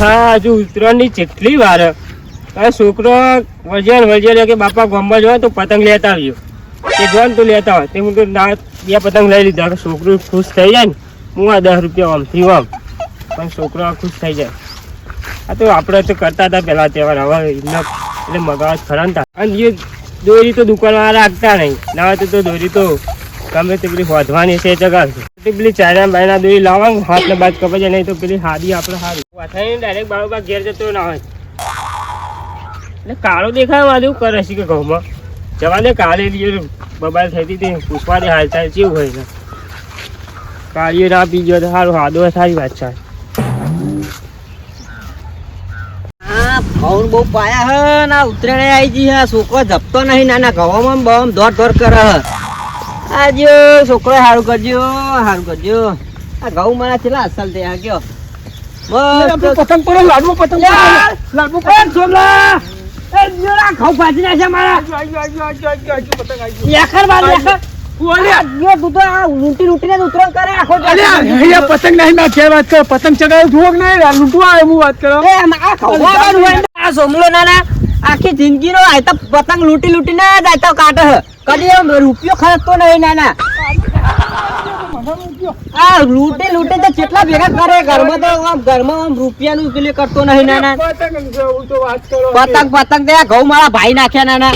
હા હજુ ઉત્તરાયણની જેટલી વાર. છોકરો વજન વજન કે બાપા ગામમાં જોવા તો પતંગ લેતા આવ્યો તે જોવા તું લેતા હોય. તે હું તો ના બે પતંગ લઈ લીધા. છોકરો ખુશ થઈ જાય ને, હું આ દસ રૂપિયા આમથી આમ. પણ છોકરો ખુશ થઈ જાય. આ તો આપણે તો કરતા હતા પહેલાં તહેવાર. હવે એમને એટલે મગાવત ખરા ને અને એ દોરી તો દુકાનવાળા રાખતા નહીં. ના તો દોરી તો ગમે તે પેલી વધવાની છે તે પેલી ચાઇના બાયના દોરી લાવવાનું હાથ ને બાદ કપાઈ નહીં તો પેલી હાદી આપણે હારી. ડાયરેક્ટ બારોબાર ઘેર જતો ના હોય. એટલે કાળો દેખાય વાંધો કરે છે કે ઘઉંમાં? જવા દે કાલે બબાલ થઈ હતી તે પૂછવા દે હાલચાલ કેવું હોય ને કાળીએ ના પી ગયો તો સારું હાદો સારી વાત છે. ફોન બહુ પાયા હે, ના ઉતરેણે આવી ગઈ હે. છોકરો જપતો નહીં નાના ઘવામાં બમ દોડ દોડ કરે હે. આજો છોકરો હારું કરજો સારું કરજો. આ ઘઉં મારા છેલ્લા અસલ ગયો બસ પતંગ પડો લાડવો પતંગ! લાડવો એ છોકરા! ઘઉં ભાજી નાખ્યા મારા. બાર પતંગ નહીં ના વાત કરો. પતંગ ચગાવે જુઓ નહીં? લૂંટવા આવે હું વાત કરો. આ સોમલો નાના આખી જિંદગીનો નો પતંગ લૂંટી લૂંટી ને કાઢે હે. કદી રૂપિયો ખર્ચતો નહીં નાના. આ લૂંટી લૂંટે તો કેટલા ભેગા કરે? ઘરમાં તો આમ ઘરમાં આમ રૂપિયાનું પેલું કરતો નહીં નાના. પતંગ પતંગ દે ઘઉં મારા ભાઈ નાખ્યા નાના.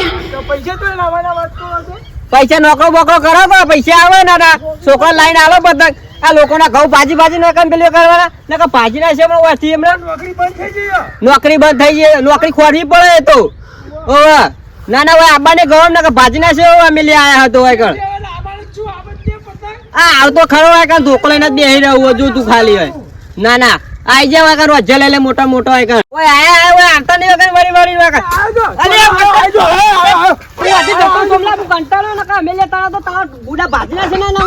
પૈસા નોકરો બોકરો કરો તો પૈસા આવે નાના. છોકરા લાઈન આવે પતંગ. આ લોકોના ઘઉં ભાજી ભાજી નકમ પેલું કરવાના. નકર ભાજી ના છે હમણાં નોકરી બંધ થઈ ગઈ. નોકરી બંધ થઈ ગઈ. નોકરી ખોરવી પડે તો. ઓવે. ના ના ભાઈ આબાને ગરમ ના ભાજી ના છે અમે લઈ આયા હતો હોય કણ. આ આવતો ખરો હોય કણ ધોકો લઈને જ બેહી રહ્યું હજુ તું ખાલી હોય ના ના આઈ જા હોય વજ્જે લઈ લે મોટા મોટો હોય કણ. ઓય આયા આયા ઓય આવતા નહીં હોય મારી મારી વળી અરે કણ અલે ઓય જતો સોમલા હું કંટાળો નકા અમે લેતા તો તારા ગુડા ભાજી છે ના ના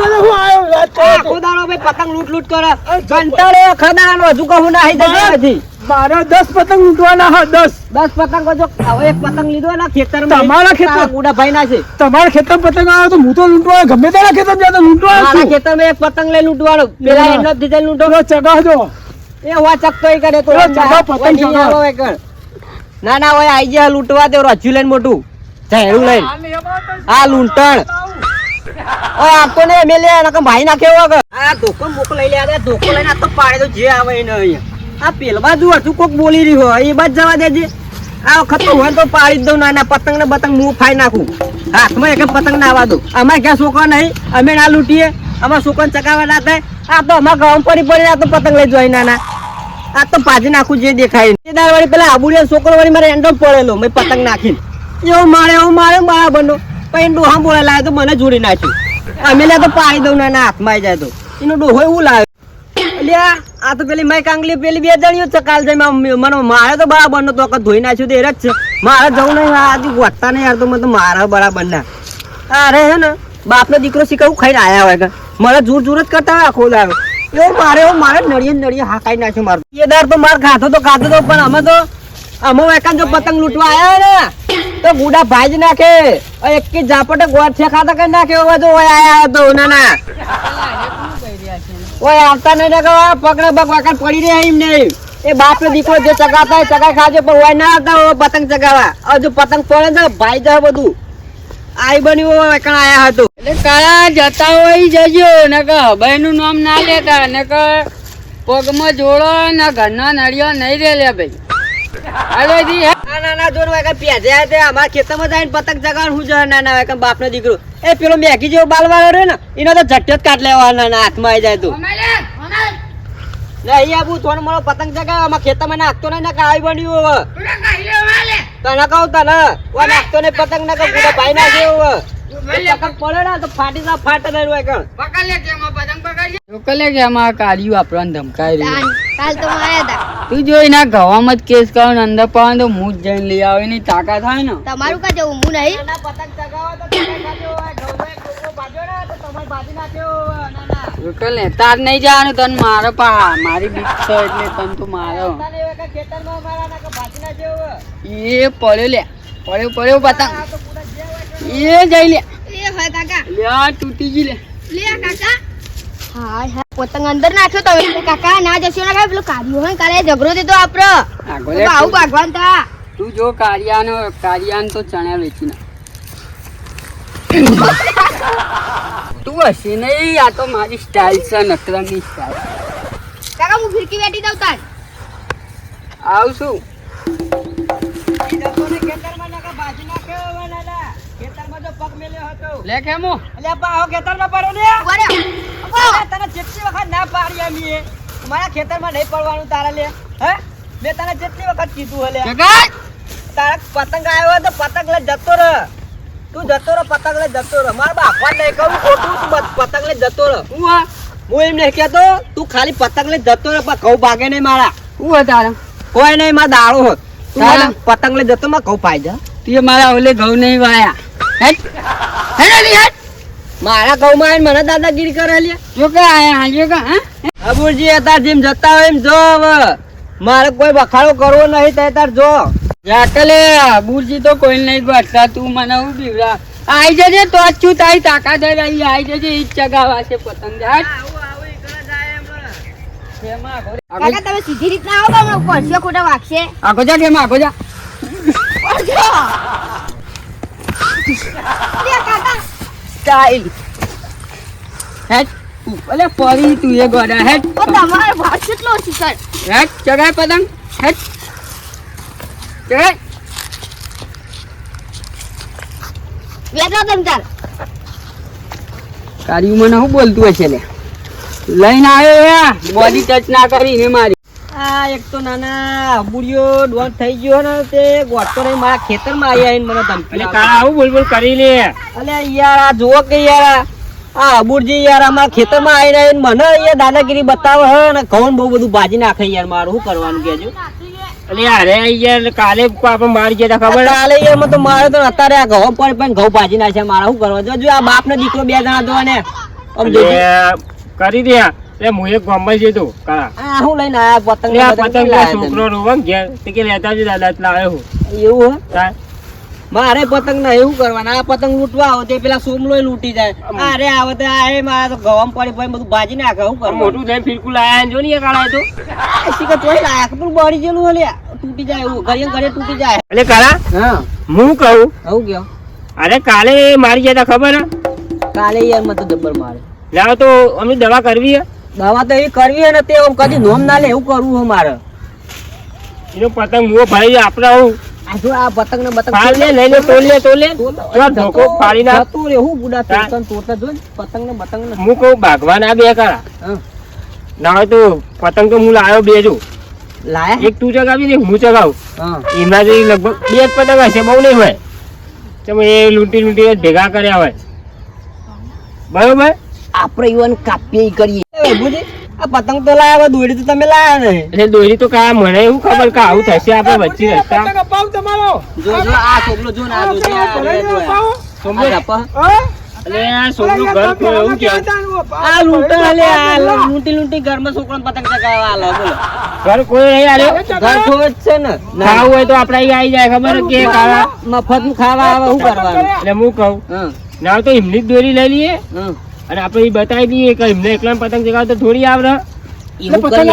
દાડો ભાઈ પતંગ લૂટ લૂટ કરે કંટાળો ખદાનો હજુ કહું ના હઈ જતી નથી. મારા દસ પતંગ ઉડવાના હા દસ. દસ પતંગ જો હવે એક પતંગ લીધો ના ખેતર તમારા ખેતર? ઉડા ભાઈ ના છે. તમારા ખેતર પતંગ આવ્યો તો હું તો લૂંટવા ગમે તેના ખેતર જાય તો લૂંટવા મારા ખેતર એક પતંગ લઈ લૂંટવાનો. પેલા એમનો જ દીધેલ લૂંટો. ચગાવજો એ વા ચકતો એ કરે તો. એ ચગાવ પતંગ ચગાવ. એ કર. ના ના ઓય આઈ જા લૂંટવા દે રજુ લઈને મોટું ઝેરું લઈને. આ લૂંટણ. ઓય આપતો ને એમે લે નકર ભાઈ નાખે આ ધોકો મોક લઈ લે આ ધોકો લઈને આ તો પાડે તો જે આવે એને અહીંયા. આ પેલ બાજુ હતું કોક બોલી રહ્યું હોય, એ બાજ જવા દેજે. આ વખત તો હોય તો પાડી દઉં ના ના પતંગ ને પતંગ હું ફાઈ નાખું. હાથમાં એક પતંગ ના આવવા દઉં. અમારે ક્યાં છોકરા નહીં, અમે ના લૂંટીએ અમારા છોકરાને ચકાવવા ના થાય. આ તો અમારા ગામ પડી પડી આ તો પતંગ લઈ જોઈ નાના. આ તો પાજી નાખું જે દેખાય. દાળ વાળી પેલા આબુડિયા છોકરો વાળી મારે એન્ડો પડેલો, મેં પતંગ નાખીને. એવું મારે એવું મારે, મારા બનો પછી ડોહા બોલે લાવે તો મને જોડી નાખ્યું. અમે લે તો પાડી દઉં ના ના હાથમાં આવી જાય તો. એનો ડોહો એવું લાવે એટલે આ તો પેલી માઈ કાંગલી પેલી બે જણીઓ છે કાલ જઈ મને મારે તો બરાબર નો તો ધોઈ નાખ્યું તો જ છે. મારે જવું નહીં, આ હજી વટતા નહીં યાર, તો મને તો મારા બરાબર ના. અરે હે ને, બાપનો દીકરો શીખવું ખાઈને આયા હોય કે. મને જોર જોર જ કરતા હોય આખો દાડો. એવું મારે એવું મારે નળીએ નળીએ હાકાઈ નાખ્યું મારું. એ દાર તો માર ખાતો તો ખાતો તો, પણ અમે તો અમે એકાદ જો પતંગ લૂંટવા આવ્યા ને, તો ગુડા ભાઈ જ નાખે. એક કે જાપટે ગોળ છે ખાતા કરી નાખે હવે ઓય આયા તો, ના ના. ઓય, આવતા નહીં કે પગને પગ વાકડ પડી રહ્યા એમ નહીં. એ બાપ નો દીકરો જે ચગાવતા હોય ચગાઈ ખાજો, પણ ઓય ના આવતા હોય પતંગ ચગાવવા. હજુ પતંગ પડે તો ભાઈ જાય બધું. આઈ બન્યું હોય કણ આયા હતો. એટલે કાળા જતા હોય જજો, નકર હબાઈનું નામ ના લેતા, નકર પગમાં જોડો ને ઘરના નળિયો નહીં રે લે ભાઈ. હાલો જી હે. આ નાના જોર હોય કે તે અમારા ખેતરમાં જઈને પતંગ ચગાવવાનું હું જોવે નાના હોય બાપનો દીકરો. એ પેલો મેઘી જેવો બાલવાળો રહ્યો ને એનો તો ઝટ્યો જ લેવા નાના હાથમાં આવી જાય તો. નહીં આબુ થોડો મોડો પતંગ ચગાવે અમારા ખેતરમાં નાખતો નહીં ને આવી બન્યું હવે. તને કહું તને ઓય નાખતો નહીં પતંગ ને કે ભાઈ ના એવું પડે ને તો ફાટી ના ફાટે નહીં હોય કણ. ચોકલે કે આમાં કાઢ્યું આપણને ધમકાઈ રહ્યું. કાલ તો આયા હતા તું જો એના ગવામાં જ કેસ કરો ને અંદર પાડે તો હું જ જઈને લઈ આવે એની તાકાત થાય ને. તમારું કા જવું હું નહીં. પતંગ ચગાવો તો ને તાર નહીં જવાનું તને મારો પા મારી બીક છે એટલે તને તું મારો. એ પડ્યો લે પડ્યો પડ્યો પતંગ. આ તો પૂરા જે હોય એ જઈ લે. લે હોય કાકા. લે તૂટી ગઈ લે. લે કાકા. હા હા પતંગ અંદર નાખ્યો તમે કાકા ના જશો ના ખાય પેલું કાઢ્યું હોય કાલે ઝઘડો દીધો આપડો આવું ભાગવાન થા. તું જો કાર્યાનો કાર્યાન તો ચણ્યા વેચી ના તું હશે નહીં આ તો મારી સ્ટાઇલ છે નકરાની સ્ટાઇલ કાકા હું ફિરકી બેઠી દઉં તાર. આવશું. લે કેમો ઊભા રહો. તને જેટલી વખત ના પાડી અમે મારા ખેતરમાં નહીં પડવાનું તારા લે. હે? મેં તને જેટલી વખત કીધું હલે જગા તારા પતંગ આવ્યો તો પતંગ લઈ જતો રહ તું જતો રહે પતંગ લઈ જતો રહ મારા બાપા નહીં કહું ખોટું તું પતંગ લઈ જતો રહે હું આ? હું એમ નહીં કહેતો તું ખાલી પતંગ લઈ જતો રે પણ ઘઉં ભાગે નહીં મારા. હું તારા? કોઈ નહીં મારા હોત તારા? મને પતંગ લઈ જતો માં કહું પાઈ જા તું મારા ઓલે ઘઉં નહીં વાયા. મારા ઘઉં માં મને દાદાગીરી કરેલી જો કે હાલ્યો કે હા? અબુરજી અત્યાર જેમ જતા હોય એમ જો હવે. મારે કોઈ બખાડો કરવો નહીં તે તાર જો. જાકલે અબુરજી તો કોઈ નહીં બચતા તું મને હું બીવડા. આઈ જજે તો જ છું તારી તાકાત રહી. આઈ જજે ઈ ચગાવા છે પતંગ. કાકા તમે સીધી રીતના આવો ખોટા વાગશે? આગો જા કેમ આગો જા. સ્ટાઈલ હેટ અલે પરી તું એ ગોડા. હેટ ઓ તમારો ભાવ કેટલો છે સર હેટ ચગાય પતંગ. હેટ ચગાય. બેઠો તમ તાર કાર્યું મને શું બોલતું હશે લે. લઈને આવ્યો યા બોડી ટચ ના કરીને મારી. આ એક તો નાના અબુડિયો ડોન થઈ ગયો ને તે ગોટતો રહી મારા ખેતરમાં આવી આવીને મને ધમકી એટલે. કાળા આવું બોલ બોલ કરી લે. અલે યાર આ જુઓ કે યાર આ અબુરજી યાર અમારા ખેતરમાં આવીને આવીને મને અહીંયા દાદાગીરી બતાવે હે ને ઘઉં બહુ બધું ભાજી નાખે યાર મારું શું કરવાનું કેજો એટલે અરે યાર કાલે આપણે મારી ગયા ખબર? કાલે યાર તો મારે તો અત્યારે આ ઘઉં પર પણ ઘઉં ભાજી નાખે મારા શું કરવા? જો આ બાપ ને દીકરો બે જણા તો ને. કરી દે. એટલે હું એક ગામમાં જતો કાળા. આ હું લઈને આયા પતંગ પતંગ છોકરો રોવા ઘેર તે કે લેતા જ દાદા એટલે આવ્યો હું. એવું હે? મારે પતંગ ના એવું કરવાના આ પતંગ લૂંટવા આવો તે પેલા સોમલો લૂંટી જાય. અરે આવે તો આ એ મારા તો ગવામ પડી પડી બધું ભાજી નાખે હું કરું મોટું થઈને ફિરકુલ આયા જો ને એ કાળા તો. આ શીખર તોય લાયક પણ બળી ગયેલું હલે તૂટી જાય એવું ઘરે ઘરે તૂટી જાય. એટલે કાળા હા. હું કહું? આવું ગયો અરે કાલે મારી ગયા તા ખબર ને કાલે યાર મત જબ્બર મારે. લાવ તો અમે દવા કરવી હે? દવા તો એ કરવી ને તે કદી નોમ ના લે એવું કરવું હે મારે. એનો પતંગ મો ભાઈ આપણે આવું. આ જો આ પતંગ ને બતંગ ફાળ લે લઈ લે તોલ લે તોલ લે. પેલા ધોકો ફાડી ના જતું રે હું બુડા હા. તોતા જો પતંગ ને બતંગ ને હું કહું ભાગવાન આ બે કરા ના હોય તો પતંગ તો હું લાયો બે જો. લાયા? એક તું ચગાવી ને હું ચગાવું એમના જેવી લગભગ બે જ પતંગ હશે બહુ નહીં હોય. તમે એ લૂંટી લૂંટી ભેગા કર્યા હોય. બરોબર? આપણે ઈવન કાપીએ કરીએ. આ પતંગ તો લાયા દોરી તો તમે લાયા ને. એટલે દોરી તો કા મને એવું ખબર કે આવું થશે આપણે વચ્ચે રસ્તા? પતંગ જો આ જો જો આ છોકરો જો ના જો સમજો આ ઘર એવું કે આ લૂંટા લે આ લૂંટી લૂંટી ઘરમાં છોકરાને પતંગ ચગાવવા આલે બોલો. ઘર કોઈ નહીં આલે ઘર ખોજ છે ને. ખાવું હોય તો આપણે અહીં આવી જાય ખબર કે કાળા. મફત ખાવા આવે શું કરવાનું? એટલે હું કહું ના તો એમની જ દોરી લઈ લઈએ. અને આપણે એ બતાવી દઈએ કે એમને એકલા પતંગ ચગાવ તો થોડી આવડે. પતંગ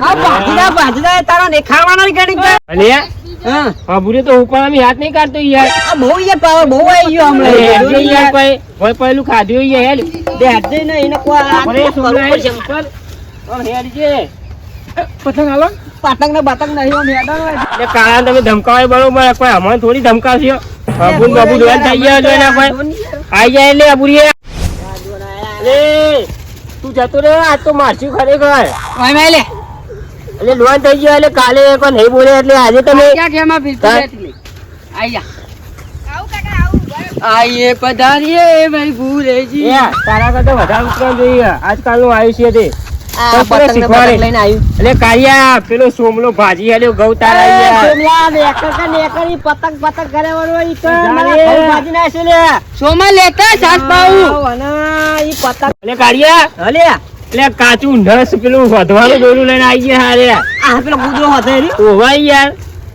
લે હા તારા દેખાડવાના બાબુને તો ઉપર હાથ નહીં કાઢતો યાર. આ બહુ યાર પાવર બહુ આવી ગયો અરે હેડ જે હમણાં યાર કોઈ કોઈ પહેલું ખાધું હોય યાર બે હાથ જઈને એને કોઈ આ અરે કરવું સોમલા પડશે. ઉપર પણ પતંગ ને બતંગ નહીં આમ હેડો એટલે કાળા તમે ધમકાવે બરોબર કોઈ હમણાં થોડી ધમકાવશો. બાબુ બાબુ ડોન થઈ ગયા આઈ જાય એટલે અબુરી અરે તું જતો રે આજ તો મારશું ખરેખર. લે. એટલે લોન થઈ ગયો એટલે કાલે કોઈ નહીં બોલે એટલે આજે તમે ક્યાં કેમાં ફિરકી હા? બેઠી લે આઈ જા આવું કાકા આવું બરાબર. આઈએ પધારીએ ભાઈ ભૂલેજી એ તારા કરતા વધારે ઉતરણ જોઈએ. આજકાલનું આયુષ્ય તે એટલે પેલો સોમલો ભાજી આલ્યો ગૌ તારા પતંગ પતંગ કરે. ભાજી નાખ્યું લે. સોમાં લેતા સાત પાઉં અને ઈ પતંગ એટલે કાળિયા હલે એટલે કાચું નસ પેલું વધવાનું દોરું લઈને આવી ગયા હારે. આ પેલો ગુદરો હતો એરી. ઓવાય યાર.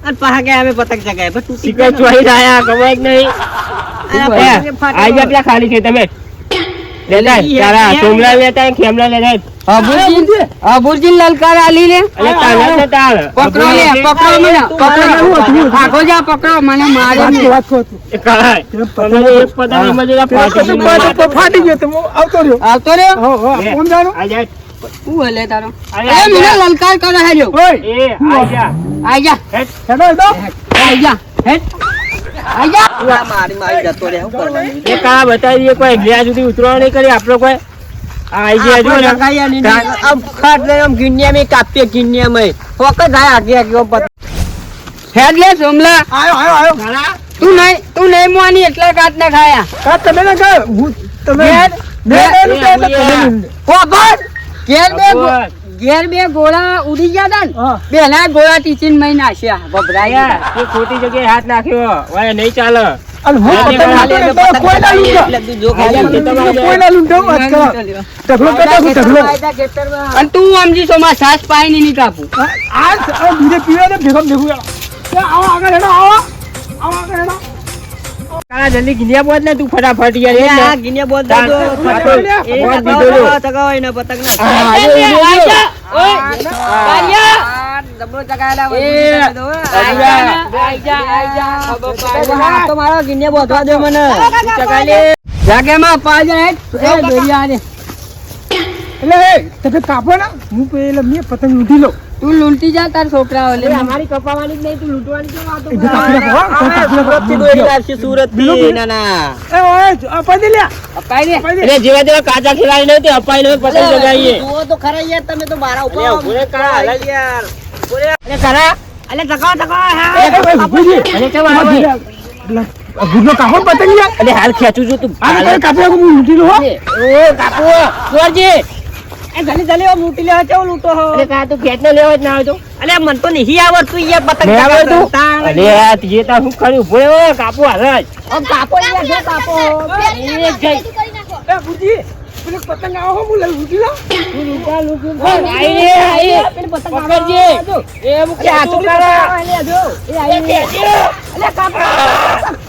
અને પાહા કે અમે પતંગ ચગાવ્યા. પણ તું સિકર ચોઈ રહ્યા ખબર નહીં. આઈ જા પેલા ખાલી છે તમે. લેતા તારા યાર. લેતા ખેમલા લેતા અબુરજી અબુરજી લલકાર આલી લે. એટલે તારા ને તાર. પકડો લે પકડો મને પકડો. ભાગો જા પકડો મને મારે નહીં. એ કાળા, તમને એક પતંગ એમાં જરા ફાટી ગયો તો આવતો રહ્યો. આવતો રે હો હો. કોણ જાણો? આ જા. હું હલે તારો? અરે, અરે મને લલકાર કરે હેજો ઓય. એ, આ જા. હેડો. હેડો આઈ જા. હેટ આઈ મારી મારી જતો રે શું કરવાનું એ કાળા બતાવી દઈએ કોઈ ગયા સુધી ઉતરવા નહીં કરી આપણો કોઈ આઈ ગયા જો ને. આપણે લગાયા નહીં. આમ ખાટ લઈને આમ ગિન્યામાં કાપીએ ગિન્યામાં. થાય આગે આગે હેડ લે સોમલા આયો આયો આયો કાળા, તું નહીં તું નહીં મોની એટલા કાટ ના ખાયા કા તમે ને કા હું તમે બે બે રૂપિયા એટલે તમે ખબર ઘેર બે. ઘેર બે ગોળા ઉડી ગયા તા ને હા. બે ના ગોળા ટીચીન મહી નાખ્યા. ભભરાયા યાર, એ ખોટી જગ્યાએ હાથ નાખ્યો. વાય નહીં ચાલે. અને હું પતંગ તો કોઈ ના લૂંટો તું જો ખાલી આયા, આમ તમારે કોઈ ના લૂંટો વાત કરો. ઢગલો કરતા ઢગલો. અને તું સમજી છો માં સાસ પાઈ ની નહીં કાપું. આ આ ધીરે પીવે ને ભેગમ ભેગું આવો આગળ હેડો આવો. આવો આગળ હેડો. કાળા, જલ્દી ગિન્યા બોલ ને તું ફટાફટ યાર આ. ગિન્યા બોલ તાર- દેજો. એ બોલ ચગાવો, દીધો જો. ચગાવો એને પતંગ ના. હા, એ, એ, એ, એ. આ ડબલો ચગાવેલા હોય, એ, ચગાવી દો, હો. આઈ જા. આ તો મારો ગિન્યા બોધવા દો મને ચગાવી લે. જાગે માં પાજા એ દરિયા એટલે તમે કાપો ને હું પેલા મેં પતંગ લૂંટી લઉં તું લૂંટી જા તાર છોકરા ઓલે અમારી કપાવાની જ નહીં તું લૂંટવાની કેમ વાતો લાવશે, સુરતથી. ના, ના. એ ઓય અપાઈ લ્યા. અપાઈ દે. અરે જેવા જેવા કાચા ખેલાડી નહીં તે અપાઈ નહીં પતંગ ચગાવીએ જુઓ તો ખરા યાર, તમે તો બારા ઉપર અલ્યા, ઊભો રે કાળા, યાર. ઊભો અરે કરા અલે ચગાવો, ચગાવો, હા. અરે કેમ આ આવે? ધીરે. એટલે, આ ગુડનો કાપો પતંગ યાર એટલે હાલ ખેંચું છું તું. આ તો કાપી હું લૂંટી લો ઓ કાપુ જોરજી. જલ્દી જલ્દી આમ લૂંટી લેવા કેવું લૂંટો હો? એટલે કા તું ખેંચ લેવા જ ના આવતો અલે મન તો નહીં આવડતું યાર પતંગ આવડતું? ચગાવતા. આ તીએ તાર હું કર્યું ઊભો રહ્યો કાપુ હાલ જ કાપો યાર, જો કાપો. એ જઈ એ, ગુજી, પેલો પતંગ આવો હું લઈ લૂંટી લઉં. આઈ રે આઈ પકડજે એ મુકે હાથું કરા એ આઈ. અલે કાપો.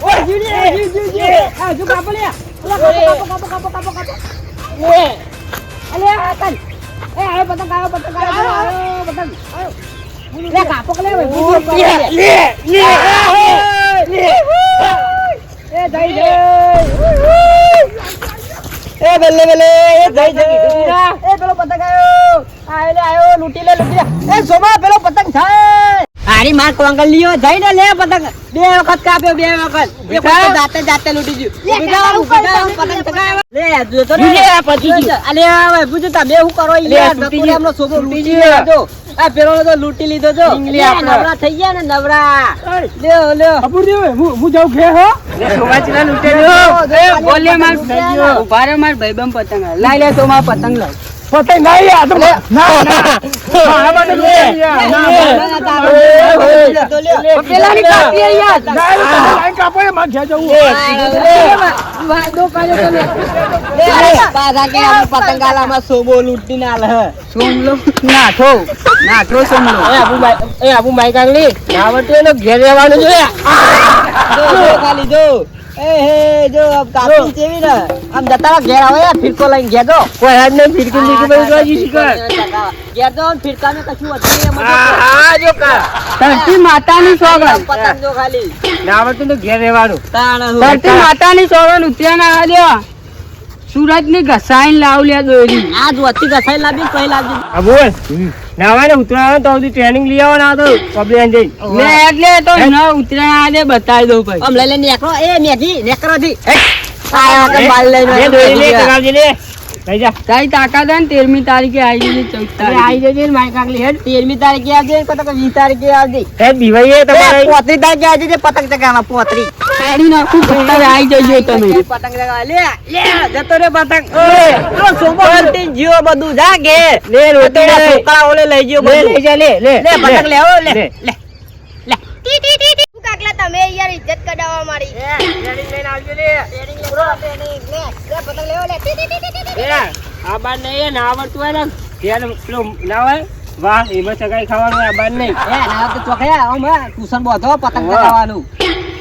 ઓય, જીવડી, એ, જીવ, જીવ, જીવ. આ, જો કાપો લે. અલે કાપો, કાપો, કાપો, કાપો, કાપો, કાપો. અલે, આ તન. એ, આયો પતંગ, આયો પતંગ, આયો, આયો પતંગ, આયો. લે, કાપો લે, લે. લે લે એ જઈ જઈ. એ બેલે બેલે એ જઈ જઈ. એ પેલો પતંગ આયો. આયો લે આયો લૂંટી લે લૂટી લે. એ સોમા પેલો પતંગ છે. હારી માર કોંગલ લીયો જઈને લે પતંગ. બે વખત કાપ્યો બે વખત. એક વખત જાતે જાતે લૂટી ગયું. લે, બીજા કાકા, પતંગ ચગાવ્યો. લે જો તો લે, આ પતી ગયું. અલે હવે પૂછું તમે હું કરો લે, નકુરે છોકરો લૂટી ગયો. જો આ પેલો તો લૂંટી લીધો જો. આપણે. નવરા થઈ ગયા ને નવરા. લ્યો લ્યો અપુર રે, હું હું જાઉં ઘે હો? લે સોમાચીના લૂંટેલો એ બોલે માર ભાઈ બમ માર પતંગ. લાઈ લે તો માર પતંગ લાવ પતંગ ના યાર આ તો ના ના આ મને લે ના ના, ના, પેલાની કાપીએ યાર ના, લાઈન કાપો એ માં ઘેર જવું વાંધો કર્યો તમે પાછા કે આપણે પતંગાલામાં સોબો લૂટી ના લે સોમલો નાઠો નાઠો સોમલો એ આબુ માઈ એ આબુ માઈ કાંગલી આવડતું એનો ઘેર રહેવાનું જોઈએ ખાલી જો. એ હે, જો આમ કાપી જેવી ને. આમ જતા ઘેર આવો યાર, ફિરકો લઈને ઘેર જો. કોઈ હાથ નહીં ફીરકી બીરકી બધું જોઈ શીખર ઘેર જો ને ફિરકાને કશું એમાં હા જો. કા ધરતી માતાની સોગન પતંગ ખાલી. ના તો ઘેર રહેવાનું ધરતી માતાની સોગન ઉત્તરાયણ આ લ્યો સુરતની ઘસાઈ લાવ લે દોરી આ વચ્ચે ઘસાઈ લાવી, કઈ લાવજે. હા બોલ નાવાને ઉતરાવાનું તો સુધી ટ્રેનિંગ લઈ આવવાના ના તો પબ્લિક જઈ લે એટલે તો ન ઉત્તરાયણ આજે બતાવી દઉં ભાઈ આમ લઈ લે નેકળો. એ મેઘી, નેકળોથી. હેટ. આ કે બાલ લઈને લે દોરી લે ગયા. લે લઈ જા. તારી તાકાત હોય ને તેરમી તારીખે આવી જજે ચૌદ આવી જજે મારી કાકલી હેડ. તેરમી તારીખે આવજે પતંગ વીસ તારીખે આવજે. હે દિવાળીએ તમારે પોત્રી તારીખે આવી જે પતંગ ચગાવવા પોત્રી કાઢી નાખું પતંગ આવી જજો તમે. પતંગ ચગાવવા. લે લે જતો રે પતંગ. ઓય તો સોમો હરતી જ્યો બધું. જા કે લે રોટી પેલા છોકરા ઓલે લઈ ગયો લે બધું. લઈ જા લે લે. લે પતંગ લે આવો લે. લે. લે તમે યાર ઇજ્જત કડાવવા મારી. ટ્રેનિંગ લઈને આવજો લે. ટ્રેનિંગ લે bro, લે લે પતંગ લેવો લે. ટી, ટી, ટી, ટી, ટી. એ, આ બાર નહીં ના આવડતું હોય ને ત્યાં પેલું ના હોય વાહ એમાં સગાઈ ખાવાનું આ બાર નહીં. એ ના તો ચોખ્યા હે ટ્યુશન બોધો પતંગ. ચગાવવાનું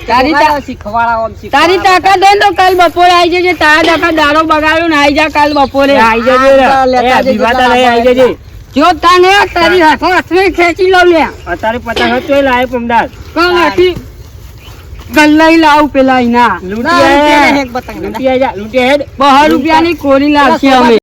તારી શીખવાડા તારી તાકાત હોય તો કાલ બપોરે આવી જજે તારા તાકાત દાડો બગાડ્યો ને આવી જા કાલ બપોરે. આઈ જજે રે. આ લેતા એ, જજે તારા લઈ જો તાને તારી હાથો હાથમાં ખેંચી લઉં લે. અત્યારે પતંગ હતો લાય પમદાર કોણ નાખી ગલ્લાઈ લાવ પેલા એના લૂંટી ના, રૂપિયા આયા. નહીં, એક પતંગ લૂંટી આયા, લૂંટી આયા. બહાર રૂપિયાની કોરી લાવશે અમે